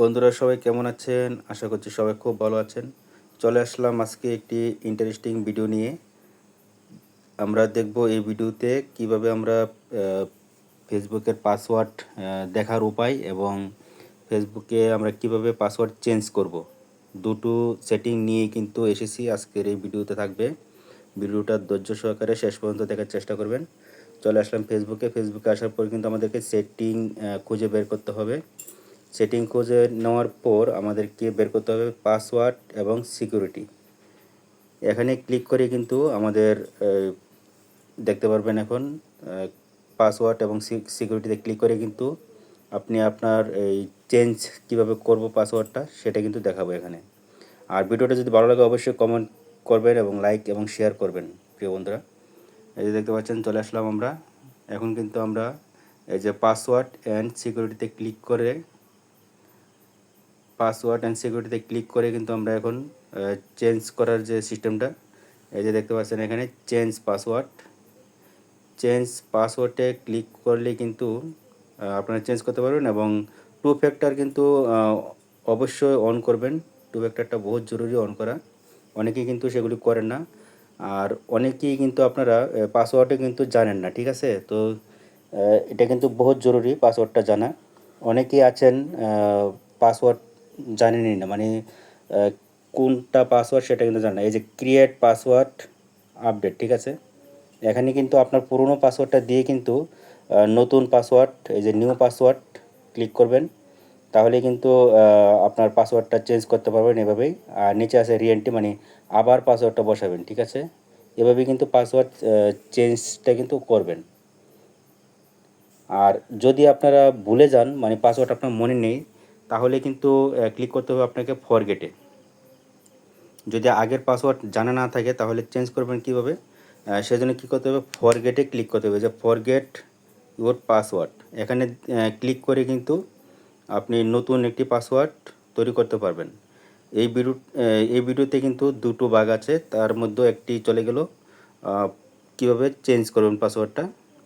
বন্ধুরা সবাই কেমন আছেন? আশা করছি সবাই খুব ভালো আছেন। চলে আসলাম আজকে একটি ইন্টারেস্টিং ভিডিও নিয়ে। আমরা দেখব এই ভিডিওতে কীভাবে আমরা ফেসবুকের পাসওয়ার্ড দেখার উপায় এবং ফেসবুকে আমরা কীভাবে পাসওয়ার্ড চেঞ্জ করব। দুটো সেটিং নিয়ে কিন্তু এসেছি আজকের এই ভিডিওতে থাকবে। ভিডিওটা ধৈর্য সহকারে শেষ পর্যন্ত দেখার চেষ্টা করবেন। চলে আসলাম ফেসবুকে ফেসবুকে আসার পর কিন্তু আমাদেরকে সেটিং খুঁজে বের করতে হবে। সেটিং খুঁজে নেওয়ার পর আমাদেরকে বের করতে হবে পাসওয়ার্ড এবং সিকিউরিটি। এখানে ক্লিক করে কিন্তু আমাদের দেখতে পারবেন এখন পাসওয়ার্ড এবং সিকিউরিটিতে ক্লিক করে কিন্তু আপনি আপনার এই চেঞ্জ কীভাবে করব পাসওয়ার্ডটা সেটা কিন্তু দেখাবো এখানে। আর ভিডিওটা যদি ভালো লাগে অবশ্যই কমেন্ট করবেন এবং লাইক এবং শেয়ার করবেন, প্রিয় বন্ধুরা। এই যে দেখতে পাচ্ছেন, চলে আসলাম আমরা। এখন কিন্তু আমরা এই যে পাসওয়ার্ড অ্যান্ড সিকিউরিটিতে ক্লিক করে পাসওয়ার্ড অ্যান্ড সিকিউরিটিতে ক্লিক করে কিন্তু আমরা এখন চেঞ্জ করার যে সিস্টেমটা এই যে দেখতে পাচ্ছেন এখানে চেঞ্জ পাসওয়ার্ড চেঞ্জ পাসওয়ার্ডে ক্লিক করলে কিন্তু আপনারা চেঞ্জ করতে পারবেন এবং টু ফ্যাক্টর কিন্তু অবশ্যই অন করবেন। টু ফ্যাক্টরটা বহুত জরুরি অন করা। অনেকেই কিন্তু সেগুলি করেন না। আর অনেকেই কিন্তু আপনারা পাসওয়ার্ডে কিন্তু জানেন না, ঠিক আছে? তো এটা কিন্তু বহুত জরুরি পাসওয়ার্ডটা জানা। অনেকেই আছেন পাসওয়ার্ড জানেনই না মানে কোনটা পাসওয়ার্ড সেটা কিন্তু জানেন না। এই যে ক্রিয়েট পাসওয়ার্ড আপডেট ঠিক আছে? এখানে কিন্তু আপনার পুরনো পাসওয়ার্ডটা দিয়ে কিন্তু নতুন পাসওয়ার্ড এই যে নিউ পাসওয়ার্ড ক্লিক করবেন। তাহলে কিন্তু আপনার পাসওয়ার্ডটা চেঞ্জ করতে পারবেন এভাবেই। আর নিচে আছে রিএন্টি মানে আবার পাসওয়ার্ডটা বসাবেন, ঠিক আছে? এভাবেই কিন্তু পাসওয়ার্ড চেঞ্জটা কিন্তু করবেন। আর যদি আপনারা ভুলে যান মানে পাসওয়ার্ড আপনার মনে নেই তাহলে কিন্তু ক্লিক করতে হবে আপনাকে ফরগেটে যদি আগের পাসওয়ার্ড জানা না থাকে, তাহলে চেঞ্জ করবেন কীভাবে? সেজন্য কী করতে হবে? ফরগেটে ক্লিক করতে হবে যে ফরগেট ইউর পাসওয়ার্ড এখানে ক্লিক করে কিন্তু আপনি নতুন একটি পাসওয়ার্ড তৈরি করতে পারবেন। এই ভিডিও এই ভিডিওতে কিন্তু দুটো ভাগ আছে, তার মধ্যে একটি চলে গেল। কীভাবে চেঞ্জ করবেন পাসওয়ার্ডটা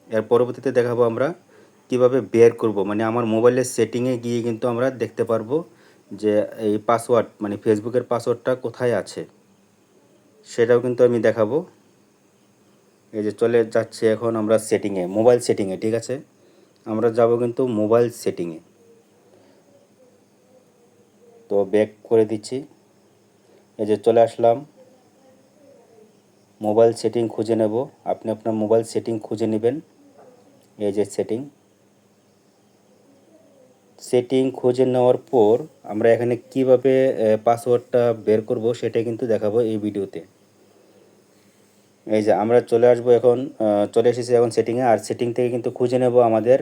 এর পরবর্তীতে দেখাবো আমরা কীভাবে বের করব? মানে আমার মোবাইলের সেটিংয়ে গিয়ে কিন্তু আমরা দেখতে পারব যে এই পাসওয়ার্ড মানে ফেসবুকের পাসওয়ার্ডটা কোথায় আছে। সেটাও কিন্তু আমি দেখাবো। এই যে চলে যাচ্ছে এখন আমরা সেটিংয়ে মোবাইল সেটিংয়ে ঠিক আছে? আমরা যাব কিন্তু মোবাইল সেটিংয়ে তো ব্যাক করে দিচ্ছি। এই যে চলে আসলাম। মোবাইল সেটিং খুঁজে নেব। আপনি আপনার মোবাইল সেটিং খুঁজে নেবেন। এই যে সেটিং সেটিং খুঁজে নেওয়ার পর আমরা এখানে কীভাবে পাসওয়ার্ডটা বের করব সেটা কিন্তু দেখাবো এই ভিডিওতে। এই যে আমরা চলে আসব এখন চলে এসেছি এখন সেটিংয়ে আর সেটিং থেকে কিন্তু খুঁজে নেব আমাদের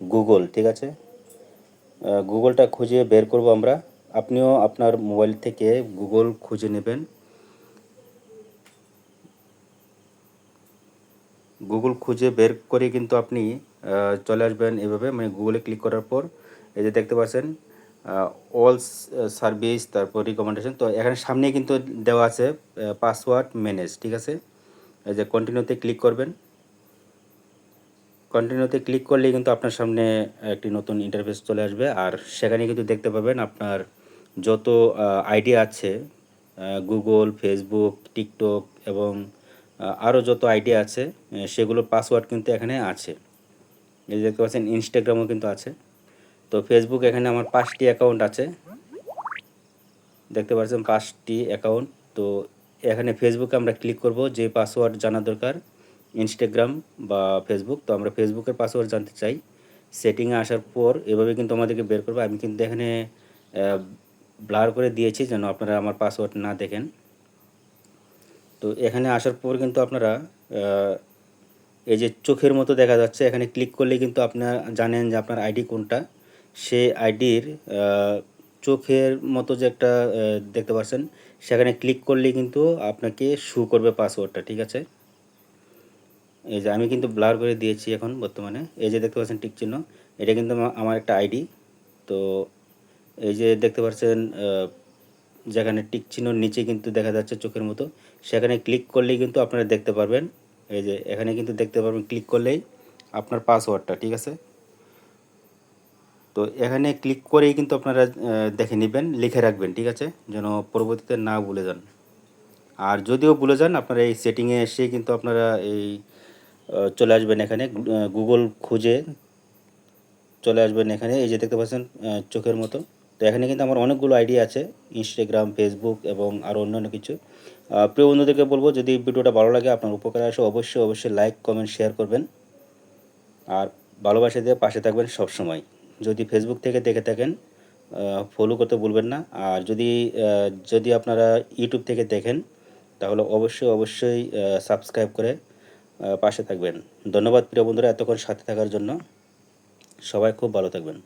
গুগল ঠিক আছে? গুগলটা খুঁজে বের করব আমরা। আপনিও আপনার মোবাইল থেকে গুগল খুঁজে নেবেন। গুগল খুঁজে বের করে কিন্তু আপনি চলে আসবেন এভাবে মানে গুগলে ক্লিক করার পর। এই যে দেখতে পাচ্ছেন অল সার্ভিস তারপর রিকমেন্ডেশন তো এখানে সামনে কিন্তু দেওয়া আছে পাসওয়ার্ড ম্যানেজ ঠিক আছে? এই যে কন্টিনিউতে ক্লিক করবেন। কন্টিনিউতে ক্লিক করলে কিন্তু আপনার সামনে একটি নতুন ইন্টারফেস চলে আসবে। আর সেখানে কিন্তু দেখতে পাবেন আপনার যত আইডি আছে গুগল ফেসবুক টিকটক এবং আরও যত আইডি আছে সেগুলোর পাসওয়ার্ড কিন্তু এখানে আছে। এই যে দেখতে পাচ্ছেন ইনস্টাগ্রামও কিন্তু আছে। তো ফেসবুক এখানে আমার পাঁচটি অ্যাকাউন্ট আছে। দেখতে পাচ্ছেন পাঁচটি অ্যাকাউন্ট তো এখানে ফেসবুকে আমরা ক্লিক করব, যে পাসওয়ার্ড জানা দরকার। ইনস্টাগ্রাম বা ফেসবুক তো আমরা ফেসবুকের পাসওয়ার্ড জানতে চাই। সেটিংয়ে আসার পর এভাবে কিন্তু আমাদেরকে বের করবে। আমি কিন্তু এখানে ব্লার করে দিয়েছি যেন আপনারা আমার পাসওয়ার্ড না দেখেন। তো এখানে আসার পর কিন্তু আপনারা এই যে চোখের মতো দেখা যাচ্ছে। এখানে ক্লিক করলে কিন্তু আপনারা জানেন যে আপনার আইডি কোনটা। সেই আইডির চোখের মতো যে একটা দেখতে পাচ্ছেন, সেখানে ক্লিক করলে কিন্তু আপনাকে শু করবে পাসওয়ার্ডটা, ঠিক আছে? এই যে আমি কিন্তু ব্লার করে দিয়েছি এখন বর্তমানে। এই যে দেখতে পাচ্ছেন টিক চিহ্ন, এটা কিন্তু আমা- আমার একটা আইডি। তো এই যে দেখতে পাচ্ছেন যেখানে টিক চিহ্নর নিচে কিন্তু দেখা যাচ্ছে চোখের মতো, সেখানে ক্লিক করলেই কিন্তু আপনারা দেখতে পারবেন। এই যে এখানে কিন্তু দেখতে পারবেন, ক্লিক করলেই আপনার পাসওয়ার্ডটা, ঠিক আছে? তো এখানে ক্লিক করেই কিন্তু আপনারা দেখে নেবেন, লিখে রাখবেন, ঠিক আছে? যেন পরবর্তীতে না ভুলে যান। আর যদিও ভুলে যান, আপনারা এই সেটিংয়ে এসে কিন্তু আপনারা এই চলে আসবেন এখানে গুগল খুঁজে চলে আসবেন এখানে। এই যে দেখতে পাচ্ছেন চোখের মতো। তো এখানে কিন্তু আমার অনেকগুলো আইডি আছে ইনস্টাগ্রাম ফেসবুক এবং আরও অন্যান্য কিছু। প্রিয় বন্ধুদেরকে বলব, যদি ভিডিওটা ভালো লাগে, আপনার উপকারে আসে, অবশ্যই অবশ্যই লাইক কমেন্ট শেয়ার করবেন। আর ভালোবাসা দিয়ে পাশে থাকবেন সব সময় যদি ফেসবুক থেকে দেখে থাকেন ফলো করতে ভুলবেন না। আর যদি যদি আপনারা ইউটিউব থেকে দেখেন, তাহলে অবশ্যই অবশ্যই সাবস্ক্রাইব করে পাশে থাকবেন। ধন্যবাদ প্রিয় বন্ধুরা এতক্ষণ সাথে থাকার জন্য। সবাই খুব ভালো থাকবেন।